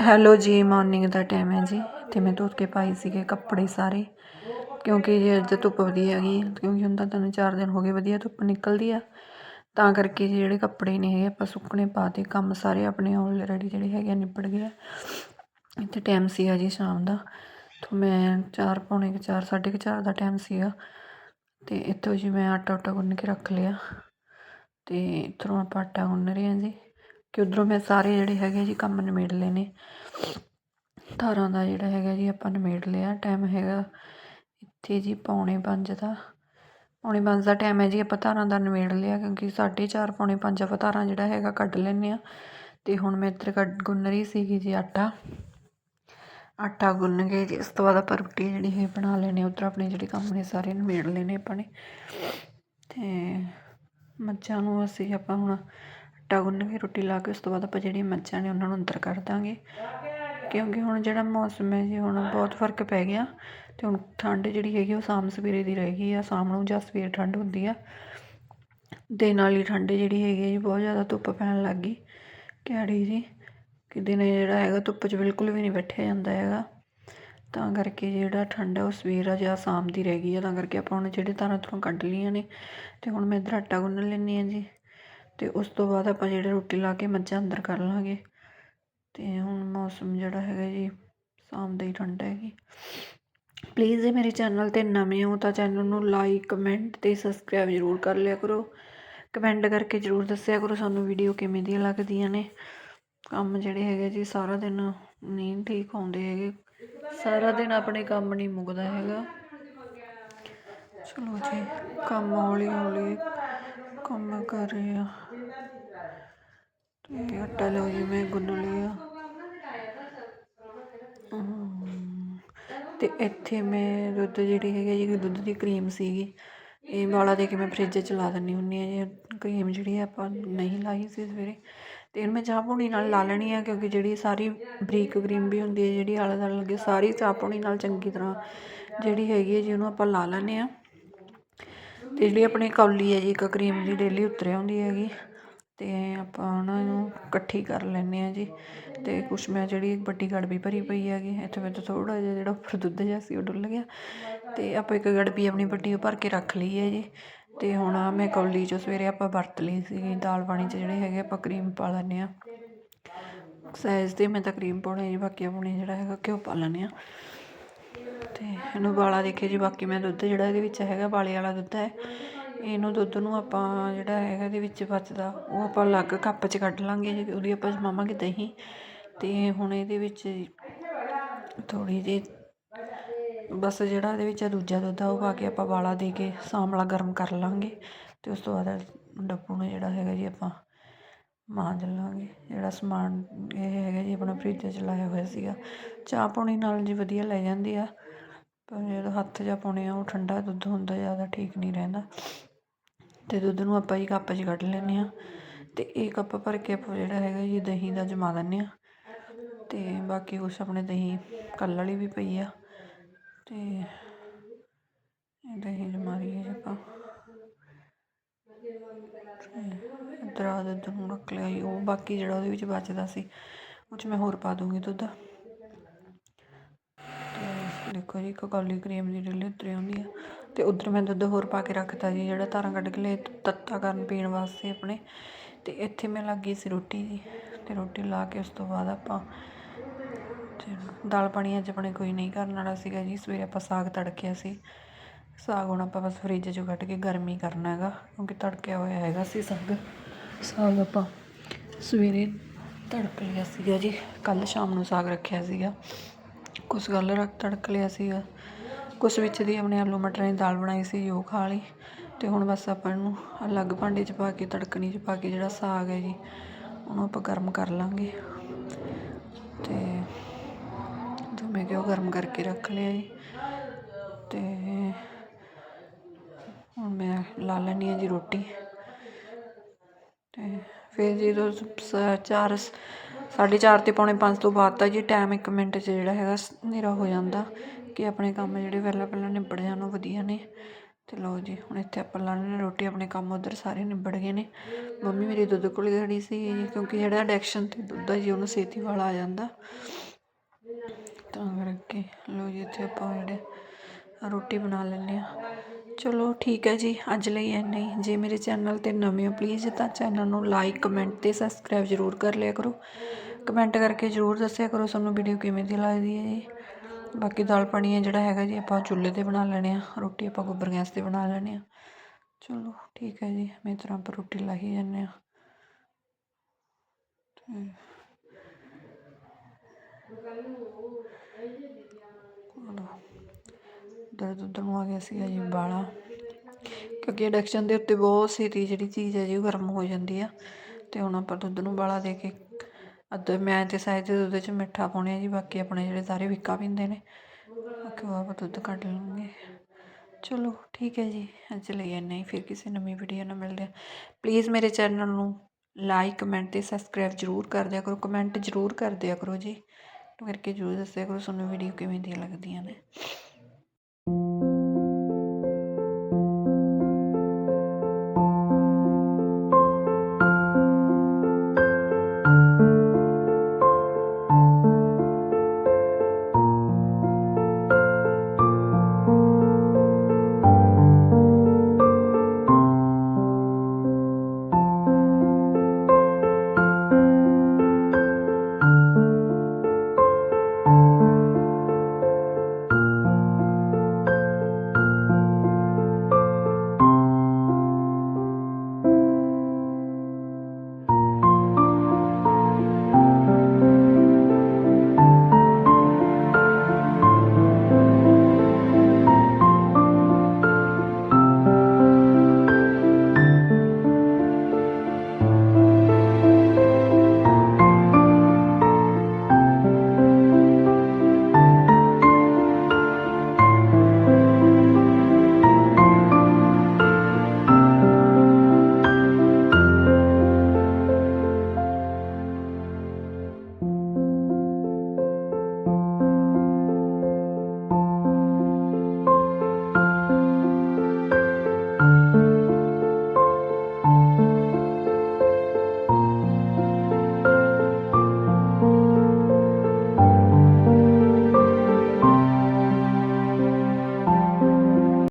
Hello ਜੀ morning ਦਾ time ਹੈ ਜੀ। ਤੇ ਮੈਂ ਧੋ ਕੇ ਪਾਈ ਸੀਗੇ ਕੱਪੜੇ ਸਾਰੇ। ਕਿਉਂਕਿ ਜੇ ਅੱਜ ਧੁੱਪ ਵਧੀਆ ਹੈਗੀ, ਕਿਉਂਕਿ ਹੁਣ ਤਾਂ ਤਿੰਨ ਚਾਰ ਦਿਨ ਹੋ ਗਏ ਵਧੀਆ ਧੁੱਪ ਨਿਕਲਦੀ ਆ। ਤਾਂ ਕਰਕੇ ਜੀ ਜਿਹੜੇ ਕੱਪੜੇ ਨੇ ਹੈਗੇ ਆਪਾਂ ਸੁੱਕਣੇ ਪਾਤੇ ਕੰਮ ਸਾਰੇ ਆਪਣੇ ਆਲਰੇਡੀ ਜਿਹੜੇ ਹੈਗੇ ਆ ਨਿਬੜ ਗਏ ਆ। ਇੱਥੇ ਟਾਈਮ ਸੀਗਾ ਜੀ ਸ਼ਾਮ ਦਾ। ਤੋਂ ਮੈਂ ਚਾਰ, ਪੌਣੇ ਕੁ ਚਾਰ, ਸਾਢੇ ਕੁ ਚਾਰ ਦਾ ਟਾਈਮ ਸੀਗਾ। ਤੇ ਇੱਥੋਂ ਜੀ ਮੈਂ ਆਟਾ ਉਟਾ ਗੁੰਨ ਕੇ ਰੱਖ ਲਿਆ। ਤੇ ਇੱਧਰੋਂ ਆਪਾਂ ਆਟਾ ਗੁੰਨ ਰਹੇ ਹਾਂ ਜੀ। ਕਿ ਉੱਧਰੋਂ ਮੈਂ ਸਾਰੇ ਜਿਹੜੇ ਹੈਗੇ ਜੀ ਕੰਮ ਨਿਬੇੜ ਲਏ ਨੇ। ਧਾਰਾਂ ਦਾ ਜਿਹੜਾ ਹੈਗਾ ਜੀ ਆਪਾਂ ਨਿਬੇੜ ਲਿਆ ਟਾਈਮ ਹੈਗਾ ਇੱਥੇ ਜੀ ਪੌਣੇ ਪੰਜ ਦਾ। ਪੌਣੇ ਪੰਜ ਦਾ ਟਾਈਮ ਹੈ ਜੀ, ਆਪਾਂ ਧਾਰਾਂ ਦਾ ਨਿਬੇੜ ਲਿਆ ਕਿਉਂਕਿ ਸਾਢੇ ਚਾਰ, ਪੌਣੇ ਪੰਜ ਆਪਾਂ ਧਾਰਾਂ ਜਿਹੜਾ ਹੈਗਾ ਕੱਢ ਲੈਂਦੇ ਆ ਤੇ ਹੁਣ ਮੈਂ ਇੱਧਰ ਕੱਢ, ਗੁੰਨ ਰਹੀ ਸੀਗੀ ਜੀ ਆਟਾ। ਆਟਾ ਗੁੰਨ ਕੇ ਜੀ ਇਸ ਤੋਂ ਬਾਅਦ ਆਪਾਂ ਰੋਟੀ ਜਿਹੜੀ ਹੈ ਬਣਾ ਲੈਣੀ ਉੱਧਰ ਆਪਣੇ ਜਿਹੜੇ ਕੰਮ ਨੇ ਸਾਰੇ ਨਿਬੇੜ ਲੈਣੇ ਆਪਾਂ ਨੇ। ਤੇ ਮੱਝਾਂ ਨੂੰ ਅਸੀਂ ਆਪਾਂ ਹੁਣ ਆਟਾ ਗੁੰਨ ਕੇ ਰੋਟੀ ਲਾ ਕੇ ਉਸ ਤੋਂ ਬਾਅਦ ਆਪਾਂ ਜਿਹੜੀਆਂ ਮੱਝਾਂ ਨੇ ਉਹਨਾਂ ਨੂੰ ਅੰਦਰ ਕਰ ਦਾਂਗੇ। ਕਿਉਂਕਿ ਹੁਣ ਜਿਹੜਾ ਮੌਸਮ ਹੈ ਜੀ, ਹੁਣ ਬਹੁਤ ਫ਼ਰਕ ਪੈ ਗਿਆ ਅਤੇ ਹੁਣ ਠੰਡ ਜਿਹੜੀ ਹੈਗੀ ਉਹ ਸ਼ਾਮ ਸਵੇਰੇ ਦੀ ਰਹਿ ਗਈ ਆ, ਸ਼ਾਮ ਨੂੰ ਜਾਂ ਸਵੇਰ ਠੰਡ ਹੁੰਦੀ ਆ। ਅਤੇ ਨਾਲ ਹੀ ਠੰਡ ਜਿਹੜੀ ਹੈਗੀ ਹੈ ਜੀ, ਬਹੁਤ ਜ਼ਿਆਦਾ ਧੁੱਪ ਪੈਣ ਲੱਗ ਗਈ। ਕਿਹੜੀ ਜੀ ਕਿ ਦਿਨੇ ਜਿਹੜਾ ਹੈਗਾ ਧੁੱਪ 'ਚ ਬਿਲਕੁਲ ਵੀ ਨਹੀਂ ਬੈਠਿਆ ਜਾਂਦਾ ਹੈਗਾ। ਤਾਂ ਕਰਕੇ ਜਿਹੜਾ ਠੰਡ ਹੈ ਉਹ ਸਵੇਰ ਆ ਜਾਂ ਸ਼ਾਮ ਦੀ ਰਹਿ ਗਈ ਆ, ਤਾਂ ਕਰਕੇ ਆਪਾਂ ਹੁਣ ਜਿਹੜੇ ਤਾਰਾਂ ਤੋਂ ਕੱਢ ਲਈਆਂ ਨੇ ਅਤੇ ਹੁਣ ਮੈਂ ਇੱਧਰ ਆਟਾ ਗੁੰਨ ਲੈਂਦੀ ਹਾਂ ਜੀ। ਅਤੇ ਉਸ ਤੋਂ ਬਾਅਦ ਆਪਾਂ ਜਿਹੜੇ ਰੋਟੀ ਲਾ ਕੇ ਮੱਝਾਂ ਅੰਦਰ ਕਰ ਲਵਾਂਗੇ ਅਤੇ ਹੁਣ ਮੌਸਮ ਜਿਹੜਾ ਹੈਗਾ ਜੀ, ਸ਼ਾਮ ਦਾ ਹੀ ਠੰਡਾ ਹੈਗੀ। ਪਲੀਜ਼ ਜੇ ਮੇਰੇ ਚੈਨਲ ਤੇ ਨਵੇਂ ਹੋ ਤਾਂ ਚੈਨਲ ਨੂੰ ਲਾਈਕ ਕਮੈਂਟ ਅਤੇ ਸਬਸਕ੍ਰਾਈਬ ਜ਼ਰੂਰ ਕਰ ਲਿਆ ਕਰੋ। ਕਮੈਂਟ ਕਰਕੇ ਜ਼ਰੂਰ ਦੱਸਿਆ ਕਰੋ ਸਾਨੂੰ ਵੀਡੀਓ ਕਿਵੇਂ ਦੀਆਂ ਲੱਗਦੀਆਂ ਨੇ। ਕੰਮ ਜਿਹੜੇ ਹੈਗੇ ਜੀ, ਸਾਰਾ ਦਿਨ ਨਹੀਂ ਠੀਕ ਆਉਂਦੇ ਹੈਗੇ। ਸਾਰਾ ਦਿਨ ਆਪਣੇ ਕੰਮ ਨਹੀਂ ਮੁੱਕਦਾ ਹੈਗਾ। ਚਲੋ ਜੀ, ਕੰਮ ਹੌਲੀ ਹੌਲੀ ਕੰਮ ਕਰ ਰਹੇ ਆ। ਤੇ ਆਟਾ ਲਓ ਜੀ ਮੈਂ ਗੁੰਨ ਲਿਆ ਹਮ, ਤੇ ਇੱਥੇ ਮੈਂ ਦੁੱਧ ਜਿਹੜੀ ਹੈਗੀ ਜੀ ਦੁੱਧ ਦੀ ਕਰੀਮ ਸੀਗੀ। ਇਹ ਵਾਲਾ ਦੇ ਕੇ ਮੈਂ ਫ੍ਰਿਜ 'ਚ ਲਾ ਦਿੰਦੀ ਹੁੰਦੀ ਆ ਜੀ। ਕਰੀਮ ਜਿਹੜੀ ਹੈ ਆਪਾਂ ਨਹੀਂ ਲਾਈ ਸੀ ਸਵੇਰੇ। ਤੇ ਇਹਨੂੰ ਮੈਂ ਚਾਹ ਪੂਣੀ ਨਾਲ ਲਾ ਲੈਣੀ ਆ ਕਿਉਂਕਿ ਜਿਹੜੀ ਸਾਰੀ ਬਰੀਕ ਕਰੀਮ ਵੀ ਹੁੰਦੀ ਹੈ ਜਿਹੜੀ ਆਲੇ ਦੁਆਲੇ ਲੱਗੇ ਸਾਰੀ ਚਾਹ ਪੂਣੀ ਨਾਲ ਚੰਗੀ ਤਰ੍ਹਾਂ ਜਿਹੜੀ ਹੈਗੀ ਹੈ ਜੀ ਉਹਨੂੰ ਆਪਾਂ ਲਾ ਲੈਂਦੇ ਆ। ਅਤੇ ਜਿਹੜੀ ਆਪਣੀ ਕੌਲੀ ਹੈ ਜੀ, ਇੱਕ ਕਰੀਮ ਦੀ ਡੇਲੀ ਉਤਰ ਆਉਂਦੀ ਹੈਗੀ ਅਤੇ ਆਪਾਂ ਉਹਨਾਂ ਨੂੰ ਇਕੱਠੀ ਕਰ ਲੈਂਦੇ ਹਾਂ ਜੀ। ਅਤੇ ਕੁਛ ਮੈਂ ਜਿਹੜੀ ਵੱਡੀ ਗੜਬੀ ਭਰੀ ਪਈ ਹੈਗੀ, ਇੱਥੇ ਮੇਰੇ ਤੋਂ ਥੋੜ੍ਹਾ ਜਿਹਾ ਜਿਹੜਾ ਉੱਪਰ ਦੁੱਧ ਜਿਹਾ ਸੀ ਉਹ ਡੁੱਲ ਗਿਆ। ਅਤੇ ਆਪਾਂ ਇੱਕ ਗੜਬੀ ਆਪਣੀ ਵੱਡੀ ਉਹ ਭਰ ਕੇ ਰੱਖ ਲਈ ਹੈ ਜੀ। ਅਤੇ ਹੁਣ ਆਹ ਮੈਂ ਕੌਲੀ 'ਚੋਂ ਸਵੇਰੇ ਆਪਾਂ ਵਰਤ ਲਈ ਸੀਗੀ, ਦਾਲ ਪਾਣੀ 'ਚ ਜਿਹੜੇ ਹੈਗੇ ਆਪਾਂ ਕਰੀਮ ਪਾ ਲੈਂਦੇ ਹਾਂ। ਸਾਈਜ਼ ਤੇ ਮੈਂ ਤਾਂ ਕਰੀਮ ਪਾਉਣੀ ਜੀ ਬਾਕੀ ਆਪਣੇ ਜਿਹੜਾ ਹੈਗਾ ਘਿਓ ਪਾ ਲੈਂਦੇ ਹਾਂ। ਅਤੇ ਇਹਨੂੰ ਵਾਲਾ ਦੇਖੇ ਜੀ, ਬਾਕੀ ਮੈਂ ਦੁੱਧ ਜਿਹੜਾ ਇਹਦੇ ਵਿੱਚ ਹੈਗਾ, ਵਾਲੇ ਵਾਲਾ ਦੁੱਧ ਹੈ, ਇਹਨੂੰ ਦੁੱਧ ਨੂੰ ਆਪਾਂ ਜਿਹੜਾ ਹੈਗਾ ਇਹਦੇ ਵਿੱਚ ਬਚਦਾ ਉਹ ਆਪਾਂ ਅਲੱਗ ਕੱਪ 'ਚ ਕੱਢ ਲਾਂਗੇ, ਜੀ ਉਹਦੀ ਆਪਾਂ ਜਮਾਵਾਂਗੇ ਦਹੀਂ ਅਤੇ ਹੁਣ ਇਹਦੇ ਵਿੱਚ ਥੋੜ੍ਹੀ ਜਿਹੀ ਬਸ ਜਿਹੜਾ ਇਹਦੇ ਵਿੱਚ ਦੂਜਾ ਦੁੱਧ ਆ, ਉਹ ਪਾ ਕੇ ਆਪਾਂ ਵਾਲਾ ਦੇ ਕੇ ਸਾਂਵਲਾ ਗਰਮ ਕਰ ਲਾਂਗੇ ਅਤੇ ਉਸ ਤੋਂ ਬਾਅਦ ਡੱਬੂ ਨੂੰ ਜਿਹੜਾ ਹੈਗਾ ਜੀ ਆਪਾਂ ਮਾਂਜ ਲਾਂਗੇ, ਜਿਹੜਾ ਸਮਾਨ ਇਹ ਹੈਗਾ ਜੀ ਆਪਣਾ ਫਰਿੱਜ 'ਚ ਲਾਇਆ ਹੋਇਆ ਸੀਗਾ, ਚਾਹ ਪਾਣੀ ਨਾਲ ਜੀ ਵਧੀਆ ਲੈ ਜਾਂਦੀ ਆ। ਪਰ ਜਦੋਂ ਹੱਥ ਜਾ ਪਾਉਣੇ ਆ, ਉਹ ਠੰਡਾ ਦੁੱਧ ਹੁੰਦਾ, ਜ਼ਿਆਦਾ ਠੀਕ ਨਹੀਂ ਰਹਿੰਦਾ। ਅਤੇ ਦੁੱਧ ਨੂੰ ਆਪਾਂ ਜੀ ਕੱਪ 'ਚ ਕੱਢ ਲੈਂਦੇ ਹਾਂ। ਅਤੇ ਇਹ ਕੱਪ ਭਰ ਕੇ ਆਪਾਂ ਜਿਹੜਾ ਹੈਗਾ ਜੀ, ਦਹੀਂ ਦਾ ਜਮਾ ਦਿੰਦੇ ਹਾਂ। ਅਤੇ ਬਾਕੀ ਕੁਛ ਆਪਣੇ ਦਹੀਂ ਕੱਲ੍ਹ ਵਾਲੀ ਵੀ ਪਈ ਆ। ਅਤੇ ਇਹ ਦਹੀਂ ਜਮਾ ਲਈਏ ਹੈ ਆਪਾਂ। ਇੱਧਰ ਦੁੱਧ ਨੂੰ ਰੱਖ ਲਿਆ ਜੀ। ਉਹ ਬਾਕੀ ਜਿਹੜਾ ਉਹਦੇ ਵਿੱਚ ਬਚਦਾ ਸੀ, ਉਹ 'ਚ ਮੈਂ ਹੋਰ ਪਾ ਦੂੰਗੀ ਦੁੱਧ। ਦੇਖੋ ਜੀ, ਇੱਕ ਕੌਲੀ ਕਰੀਮ ਦੀ ਡੇਲੀ ਉਤਰੀ ਆਉਂਦੀ ਆ। ਤੇ ਉਧਰ ਮੈਂ ਦੁੱਧ ਹੋਰ ਪਾ ਕੇ ਰੱਖਤਾ ਜੀ, ਜਿਹੜਾ ਧਾਰਾਂ ਕੱਢ ਕੇ ਲਏ, ਤੱਤਾ ਕਰਨ ਪੀਣ ਵਾਸਤੇ ਆਪਣੇ। ਤੇ ਇੱਥੇ ਮੈਂ ਲੱਗ ਗਈ ਸੀ ਰੋਟੀ ਜੀ, ਤੇ ਰੋਟੀ ਲਾ ਕੇ ਉਸ ਤੋਂ ਬਾਅਦ ਆਪਾਂ ਤੇ ਦਾਲ ਪਾਣੀ ਅੱਜ ਆਪਣੇ ਕੋਈ ਨਹੀਂ ਕਰਨ ਵਾਲਾ ਸੀਗਾ ਜੀ, ਸਵੇਰੇ ਆਪਾਂ ਸਾਗ ਤੜਕਿਆ ਸੀ। ਸਾਗ ਹੁਣ ਆਪਾਂ ਬਸ ਫਰਿੱਜ 'ਚੋਂ ਕੱਢ ਕੇ ਗਰਮੀ ਕਰਨਾ ਹੈਗਾ, ਕਿਉਂਕਿ ਤੜਕਿਆ ਹੋਇਆ ਹੈਗਾ ਸੀ ਸਾਗ। ਸਾਗ ਆਪਾਂ ਸਵੇਰੇ ਤੜਕ ਲਿਆ ਸੀਗਾ ਜੀ ਕੱਲ ਸ਼ਾਮ ਨੂੰ ਸਾਗ ਰੱਖਿਆ ਸੀਗਾ। ਕੁਛ ਗੱਲ ਰੱਖ ਤੜਕ ਲਿਆ ਸੀਗਾ। ਕੁਛ ਵਿੱਚ ਦੀ ਆਪਣੇ ਆਲੂ ਮਟਰਾਂ ਦੀ ਦਾਲ ਬਣਾਈ ਸੀ, ਉਹ ਖਾ ਲਈ ਅਤੇ ਹੁਣ ਬਸ ਆਪਾਂ ਇਹਨੂੰ ਅਲੱਗ ਭਾਂਡੇ 'ਚ ਪਾ ਕੇ, ਤੜਕਣੀ 'ਚ ਪਾ ਕੇ ਜਿਹੜਾ ਸਾਗ ਹੈ ਜੀ, ਉਹਨੂੰ ਆਪਾਂ ਗਰਮ ਕਰ ਲਾਂਗੇ। ਅਤੇ ਜੋ ਮੈਂ ਕਿਹਾ ਉਹ ਗਰਮ ਕਰਕੇ ਰੱਖ ਲਿਆ ਜੀ। ਅਤੇ ਹੁਣ ਮੈਂ ਲਾ ਲੈਣੀ ਆ ਜੀ ਰੋਟੀ। ਅਤੇ ਫਿਰ ਜਦੋਂ ਸ- ਚਾਰ ਸਾਢੇ ਚਾਰ ਤੇ ਪੌਣੇ ਪੰਜ ਤੋਂ ਬਾਅਦ ਤਾਂ ਜੀ ਟਾਈਮ ਇੱਕ ਮਿੰਟ 'ਚ ਜਿਹੜਾ ਹੈਗਾ ਹਨੇਰਾ ਹੋ ਜਾਂਦਾ ਕਿ ਆਪਣੇ ਕੰਮ ਜਿਹੜੇ ਪਹਿਲਾਂ ਪਹਿਲਾਂ ਨਿਬੜ ਜਾਣ, ਉਹ ਵਧੀਆ ਨੇ। ਅਤੇ ਲਓ ਜੀ, ਹੁਣ ਇੱਥੇ ਆਪਾਂ ਲਾ ਲੈਂਦੇ ਰੋਟੀ, ਆਪਣੇ ਕੰਮ ਉੱਧਰ ਸਾਰੇ ਨਿਬੜ ਗਏ ਨੇ। ਮੰਮੀ ਮੇਰੀ ਦੁੱਧ ਕੋਲ ਖੜੀ ਸੀ ਕਿਉਂਕਿ ਜਿਹੜਾ ਡੈਕਸ਼ਨ ਤੇ ਦੁੱਧ ਆ ਜੀ, ਉਹਨੂੰ ਛੇਤੀ ਵਾਲਾ ਆ ਜਾਂਦਾ। ਤਾਂ ਕਰਕੇ ਲਓ ਜੀ, ਇੱਥੇ ਆਪਾਂ ਜਿਹੜੇ ਰੋਟੀ ਬਣਾ ਲੈਂਦੇ ਹਾਂ। ਚਲੋ ਠੀਕ ਹੈ ਜੀ, ਅੱਜ ਲਈ ਇੰਨਾ ਹੀ। ਜੇ ਮੇਰੇ ਚੈਨਲ ਤੇ ਨਵੇਂ ਹੋ ਪਲੀਜ਼ ਤਾਂ ਚੈਨਲ ਨੂੰ ਲਾਈਕ ਕਮੈਂਟ ਅਤੇ ਸਬਸਕ੍ਰਾਈਬ ਜ਼ਰੂਰ ਕਰ ਲਿਆ ਕਰੋ। ਕਮੈਂਟ ਕਰਕੇ ਜ਼ਰੂਰ ਦੱਸਿਆ ਕਰੋ ਤੁਹਾਨੂੰ ਵੀਡੀਓ ਕਿਵੇਂ ਦੀ ਲੱਗਦੀ ਹੈ ਜੀ। ਬਾਕੀ ਦਾਲ ਪਾਣੀ ਹੈ ਜਿਹੜਾ ਹੈਗਾ ਜੀ, ਆਪਾਂ ਚੁੱਲ੍ਹੇ ਤੇ ਬਣਾ ਲੈਣੇ ਆ ਰੋਟੀ ਆਪਾਂ ਗੋਬਰ ਗੈਸ ਤੇ ਬਣਾ ਲੈਣੇ ਆ ਚਲੋ ਠੀਕ ਹੈ ਜੀ, ਮੈਂ ਤਰ੍ਹਾਂ ਪਰ ਰੋਟੀ ਲਾਹੀ ਜਾਂਦੇ ਆ ਤੇ ਦਰਦ ਉਧਰ ਨੂੰ ਆ ਗਿਆ ਸੀਗਾ ਜੀ ਬਾਲਾ ਕਿਉਂਕਿ ਇੰਡਕਸ਼ਨ ਦੇ ਉੱਤੇ ਬਹੁਤ ਛੇਤੀ ਜਿਹੜੀ ਚੀਜ਼ ਹੈ ਜੀ, ਉਹ ਗਰਮ ਹੋ ਜਾਂਦੀ ਆ। ਤੇ ਹੁਣ ਆਪਾਂ ਦੁੱਧ ਨੂੰ ਬਾਲਾ ਦੇ ਕੇ ਅੱਧਾ, ਮੈਂ ਤੇ ਸਾਇਦ ਦੇ ਦੁੱਧ 'ਚ ਮਿੱਠਾ ਪਾਉਣੇ ਆ ਜੀ, ਬਾਕੀ ਆਪਣੇ ਜਿਹੜੇ ਸਾਰੇ ਵਿੱਕਾ ਪੀਂਦੇ ਨੇ, ਬਾਕੀ ਉਹ ਆਪਾਂ ਦੁੱਧ ਕੱਢ ਲਵਾਂਗੇ। ਚਲੋ, ਠੀਕ ਹੈ ਜੀ, ਅੱਜ ਲਈ ਇੰਨਾ ਹੀ, ਫਿਰ ਕਿਸੇ ਨਵੀਂ ਵੀਡੀਓ ਨਾਲ ਮਿਲਦੇ ਆ ਪਲੀਜ਼ ਮੇਰੇ ਚੈਨਲ ਨੂੰ ਲਾਈਕ ਕਮੈਂਟ ਤੇ ਸਬਸਕ੍ਰਾਈਬ ਜ਼ਰੂਰ ਕਰ ਦਿਆ ਕਰੋ ਕਮੈਂਟ ਜ਼ਰੂਰ ਕਰ ਦਿਆ ਕਰੋ ਜੀ। ਕਰਕੇ ਜ਼ਰੂਰ ਦੱਸਿਆ ਕਰੋ, ਤੁਹਾਨੂੰ ਵੀਡੀਓ ਕਿਵੇਂ ਦੀਆਂ ਲੱਗਦੀਆਂ ਨੇ।